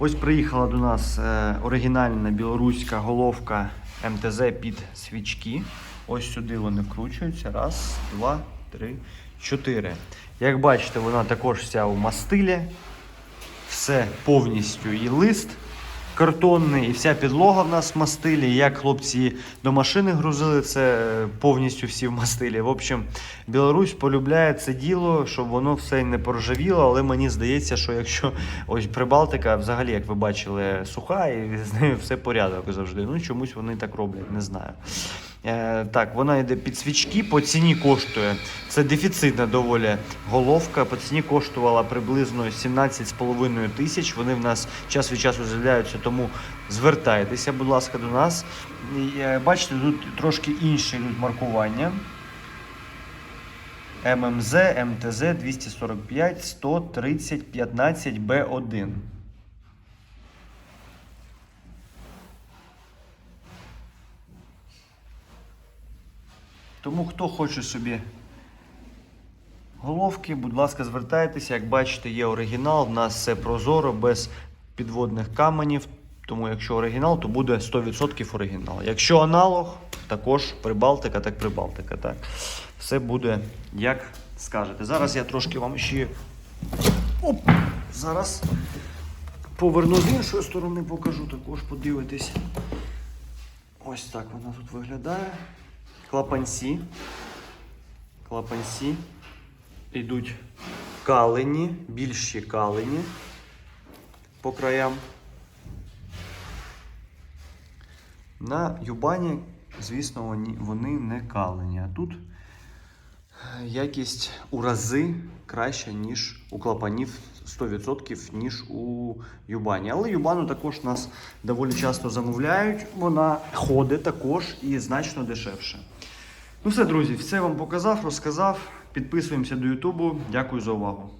Ось приїхала до нас е, оригінальна білоруська головка МТЗ під свічки. Ось сюди вони вкручуються. Раз, два, три, чотири. Як бачите, вона також вся у мастилі. Все повністю і лист картонний, і вся підлога в нас в мастилі. Як хлопці до машини грузили, це е, повністю всі в мастилі. В общем, Білорусь полюбляє це діло, щоб воно все не поржавіло, але мені здається, що якщо ось Прибалтика, взагалі, як ви бачили, суха, і з нею все порядок завжди. Ну чомусь вони так роблять, не знаю. Е, так, вона йде під свічки, по ціні коштує. Це дефіцитна доволі головка. По ціні коштувала приблизно 17,5 тисяч. Вони в нас час від часу з'являються, тому звертайтеся, будь ласка, до нас. Е, бачите, тут трошки інше йдуть маркування. ММЗ, МТЗ 245 130 15 Б1. Тому хто хоче собі головки, будь ласка, звертайтеся. Як бачите, є оригінал. В нас все прозоро, без підводних каменів. Тому якщо оригінал, то буде 100% оригінал. Якщо аналог, також Прибалтика, так Прибалтика. Так. Все буде як скажете. Зараз я трошки вам ще. Оп! Зараз поверну з іншої сторони, покажу, також подивитись. Ось так вона тут виглядає. Клапанці. Клапанці. Йдуть калені, більші калені по краям. На юбані, звісно, вони, вони не калені. А тут якість у рази краща, ніж у клапанів 100%, ніж у юбані. Але юбану також нас доволі часто замовляють. Вона ходить також і значно дешевше. Ну все, друзі, все вам показав, розказав. Підписуємося до Ютубу. Дякую за увагу.